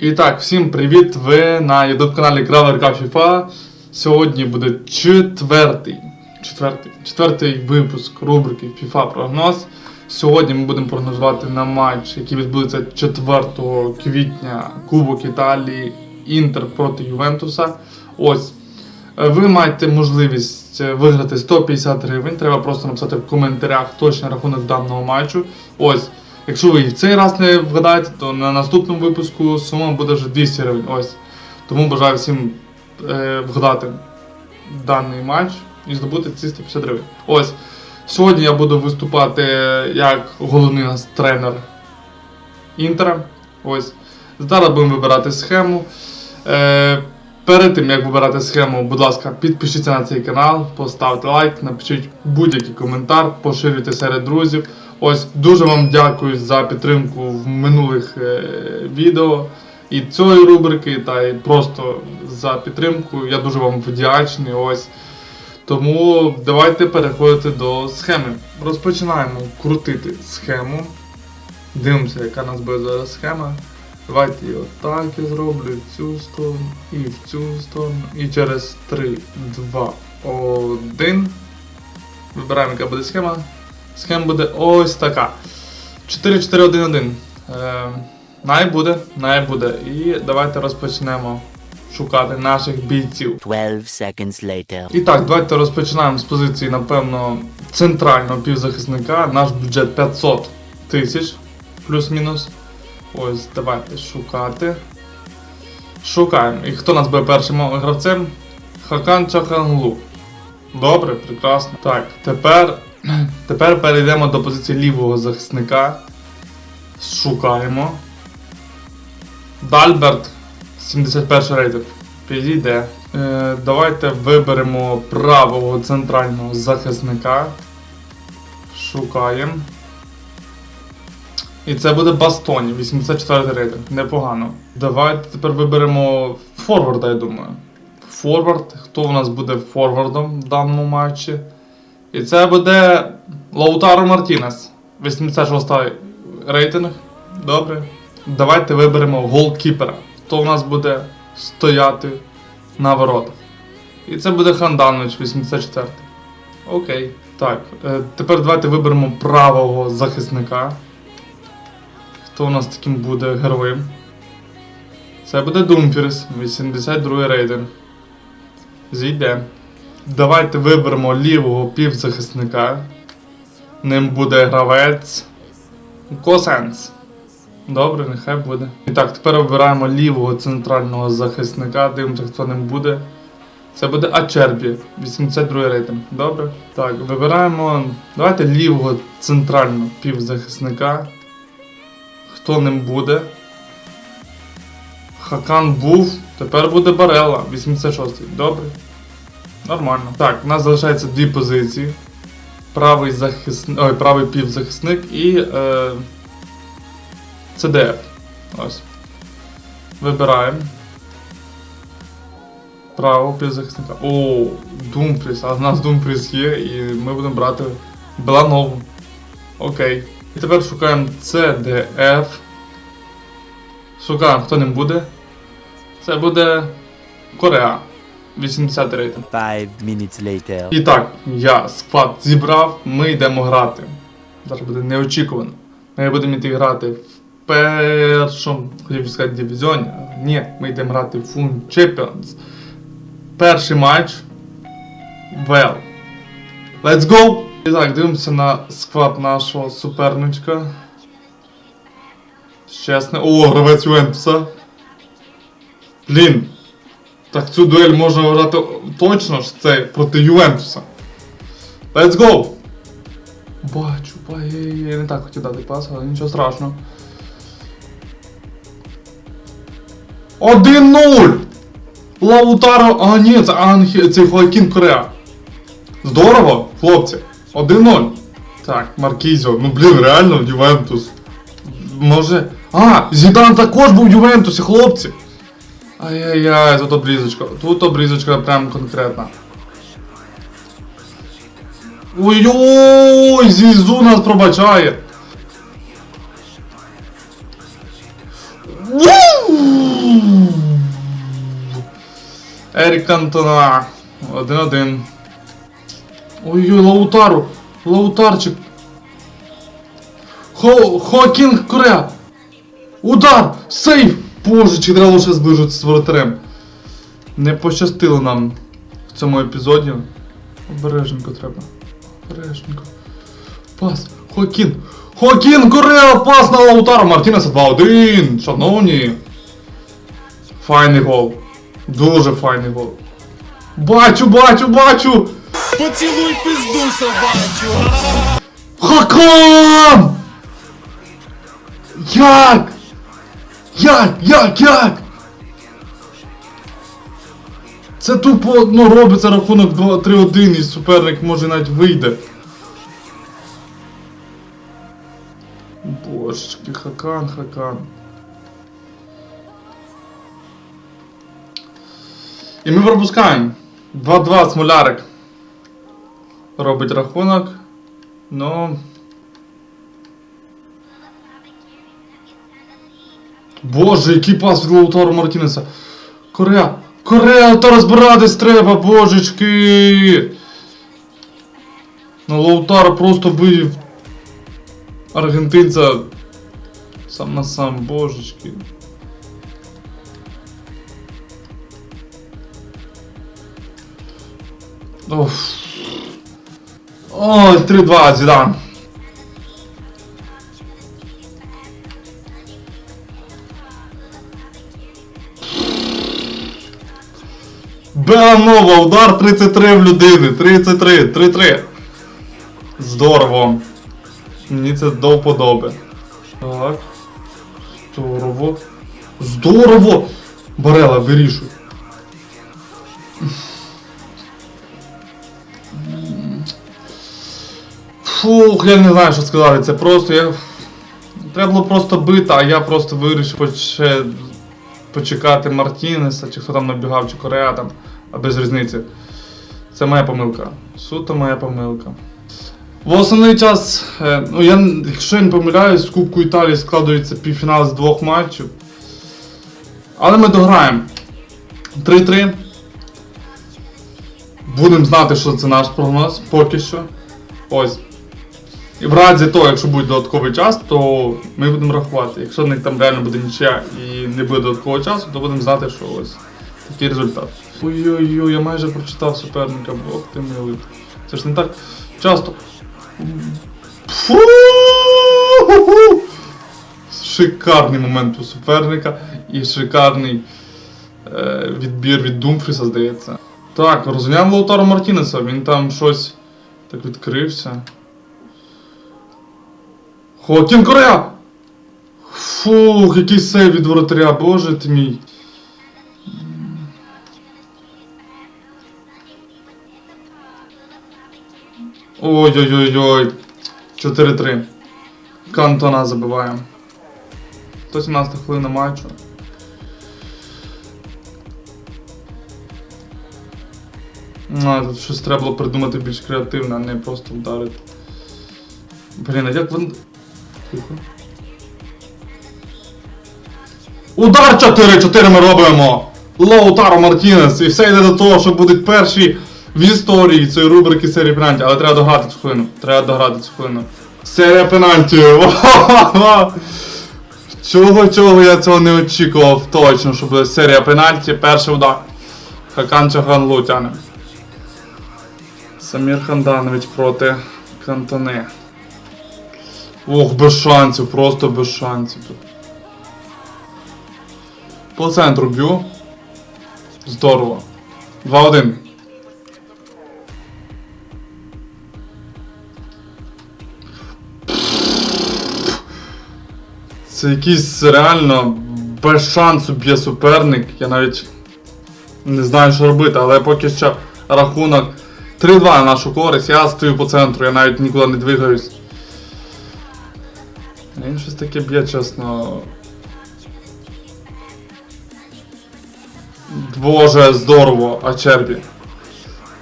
І так, всім привіт! Ви на youtube каналі Гравер FIFA. Сьогодні буде четвертий, четвертий, четвертий випуск рубрики FIFA прогноз. Сьогодні ми будемо прогнозувати на матч, який відбудеться 4 квітня Кубок Італії Інтер проти Ювентуса. Ось. Е, Ви маєте можливість е, виграти 150 гривень. Треба просто написати в коментарях точний рахунок даного матчу. Ось. Якщо ви і цей раз не вгадаєте, то на наступному випуску сума буде вже 200 гривень. Ось. Тому бажаю всім е, вгадати даний матч і здобути ці 150 гривень. Ось. Сьогодні я буду виступати як головний тренер Інтера. Ось. Зараз будемо вибирати схему. Е, перед тим як вибирати схему, будь ласка, підпишіться на цей канал, поставте лайк, напишіть будь-який коментар, поширюйте серед друзів. Ось дуже вам дякую за підтримку в минулих е, відео і цієї рубрики, та й просто за підтримку. Я дуже вам вдячний. Ось. Тому давайте переходити до схеми. Розпочинаємо крутити схему. Дивимося, яка у нас буде зараз схема. Давайте її отак я зроблю, в цю сторону і в цю сторону. І через 3, 2, 1. Вибираємо, яка буде схема. Схема буде ось така. 4-4-1-1. Е, най буде, най буде. І давайте розпочнемо шукати наших бійців. 12 seconds later. І так, давайте розпочинаємо з позиції, напевно, центрального півзахисника. Наш бюджет 500 тисяч, плюс-мінус. Ось, давайте шукати. Шукаємо. І хто нас буде першим гравцем? Хакан Чаханглу. Добре, прекрасно. Так, тепер, тепер перейдемо до позиції лівого захисника. Шукаємо. Дальберт 71 рейтинг. Підійде. Е, давайте виберемо правого центрального захисника. Шукаємо. І це буде Бастоні, 84 рейтинг. Непогано. Давайте тепер виберемо форварда, я думаю. Форвард. Хто у нас буде форвардом в даному матчі? І це буде Лаутаро Мартінес. 86 рейтинг. Добре. Давайте виберемо голкіпера. Хто у нас буде стояти на воротах? І це буде Ханданович 84. Окей. Так. е, Тепер давайте виберемо правого захисника. Хто у нас таким буде героєм? Це буде Думфірс, 82 рейтинг. Зійде. Давайте виберемо лівого півзахисника. Ним буде гравець. Косенс. Добре, нехай буде. І так, тепер обираємо лівого центрального захисника. Дивимося, хто ним буде. Це буде Ачербі, 82 рейтинг. Добре. Так, вибираємо. Давайте лівого центрального півзахисника. Хто ним буде? Хакан був. Тепер буде Барела, 86-й. Добре. Нормально. Так, у нас залишається дві позиції. Правий захисник. Ой, правий півзахисник і. Е, CDF. Ось. Вибираємо. Право півзахисника. О, Думфріс. А в нас Думфріс є, і ми будемо брати Беланову. Окей. І тепер шукаємо CDF. Шукаємо, хто ним буде. Це буде Кореа. 80 рейтинг. 5 minutes later. І так, я склад зібрав, ми йдемо грати. Зараз буде неочікувано. Ми будемо йти грати в першому, хотів сказати, дивізіоні. Ні, ми йдемо грати в Fun Champions. Перший матч. Well. Let's go! І так, дивимося на склад нашого суперничка. Чесне. О, гравець Ювентуса. Блін. Так цю дуель можна вважати точно ж це проти Ювентуса. Let's go! Бачу, ба, я, не так хотів дати пас, але нічого страшного. 1-0! Лаутаро. А, ні, це Анхі, це Хоакін Кореа. Здорово, хлопці. 1-0. Так, Маркізіо. Ну блін, реально Ювентус. Може. А, Зідан також був в Ювентусі, хлопці. Ай-яй-яй, тут обрізочка. Тут обрізочка прям конкретна. Ой-ой, Зізу нас пробачає. Ерік Кантона. 1-1. Ой-ой, Лаутару. Лаутарчик. Хо, Хоакін Кореа. Удар! Сейф! Божечки, треба лише зближуватися з воротарем. Не пощастило нам в цьому епізоді. Обережненько треба. Обережненько. Пас. Хоакін. Хоакін Кореа! Пас на Лаутару! Мартінеса 2-1! Шановні. Файний гол. Дуже файний гол. Бачу, бачу, бачу! Поцілуй пизду собачу! Хакан! Як? Як? Як? Як? Це тупо ну, робиться рахунок 2-3-1 і суперник може навіть вийде. Божечки, Хакан, Хакан. І ми пропускаємо. 2-2 Смолярик. Робить рахунок. Ну. Боже, який пас від Лаутару Мартінеса. Корея! Корея, та розбиратись треба, божечки! Ну, Лаутар просто вивів аргентинця сам на сам, божечки. Оф. Ой, 3-2, Зідан. Беланова, удар 33 в людини. 33, 3-3. Здорово. Мені це до вподоби. Так. Здорово. Здорово! Барела, вирішуй. Фух, я не знаю, що сказати. Це просто я. Треба було просто бити, а я просто вирішив поче... почекати Мартінеса, чи хто там набігав, чи Корея там, а без різниці. Це моя помилка. Суто моя помилка. В основний час, е, ну я, якщо я не помиляюсь, в Кубку Італії складується півфінал з двох матчів. Але ми дограємо. 3-3. Будемо знати, що це наш прогноз поки що. Ось. І в разі того, якщо буде додатковий час, то ми будемо рахувати. Якщо в них там реально буде нічия і не буде додаткового часу, то будемо знати, що ось такий результат. Ой-ой-ой, я майже прочитав суперника, бог ти милий. Це ж не так часто. Фу! Шикарний момент у суперника і шикарний е, відбір від Думфріса, здається. Так, розганяв Лаутаро Мартінеса, він там щось так відкрився. Хоакін Корея! Фух, який сейв від воротаря, боже ти мій. Ой-ой-ой-ой. 4-3. Кантона забиваємо. 117 хвилина матчу. А, тут щось треба було придумати більш креативне, а не просто вдарити. Блін, а як він. Тихо. Удар 4-4 ми робимо! Лоутаро Мартінес! І все йде до того, що будуть перші в історії цієї рубрики серії пенальті. Але треба дограти цю хвилину. Треба дограти цю хвилину. Серія пенальті! Чого чого я цього не очікував точно, що буде серія пенальті, перший удар. Хакан Чаганлу тяне. Самір Ханданович проти Кантоне. Ох, без шансів, просто без шансів. По центру б'ю. Здорово. 2-1. Це якийсь реально без шансу б'є суперник. Я навіть не знаю, що робити, але поки що рахунок 3-2 на нашу користь. Я стою по центру, я навіть нікуди не двигаюсь. Він щось таке б'є, чесно. Боже, здорово, а Чербі.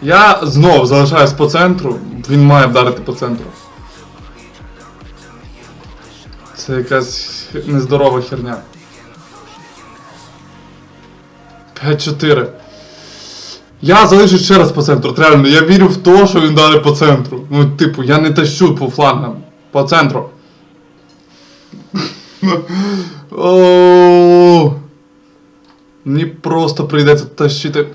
Я знов залишаюсь по центру, він має вдарити по центру. Це якась нездорова херня. 5-4. Я залишу ще раз по центру. Реально, я вірю в те, що він далі по центру. Ну, типу, я не тащу по флангам. По центру. Мені просто прийдеться тащити.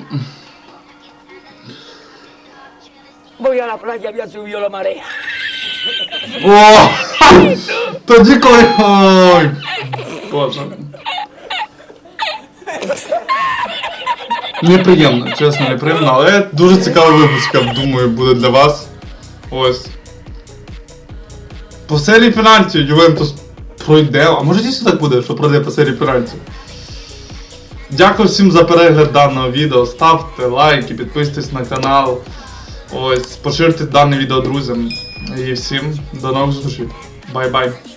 Voy a la playa, había subido la marea. Тоді коли. Ой! Боже. Неприємно, чесно, неприємно, але дуже цікавий випуск, я думаю, буде для вас. Ось. По серії пенальті Ювентус пройде. А може дійсно так буде, що пройде по серії пенальті? Дякую всім за перегляд даного відео. Ставте лайки, підписуйтесь на канал. Ось, поширте дане відео друзям. І всім до нових зустрічей. Bye bye.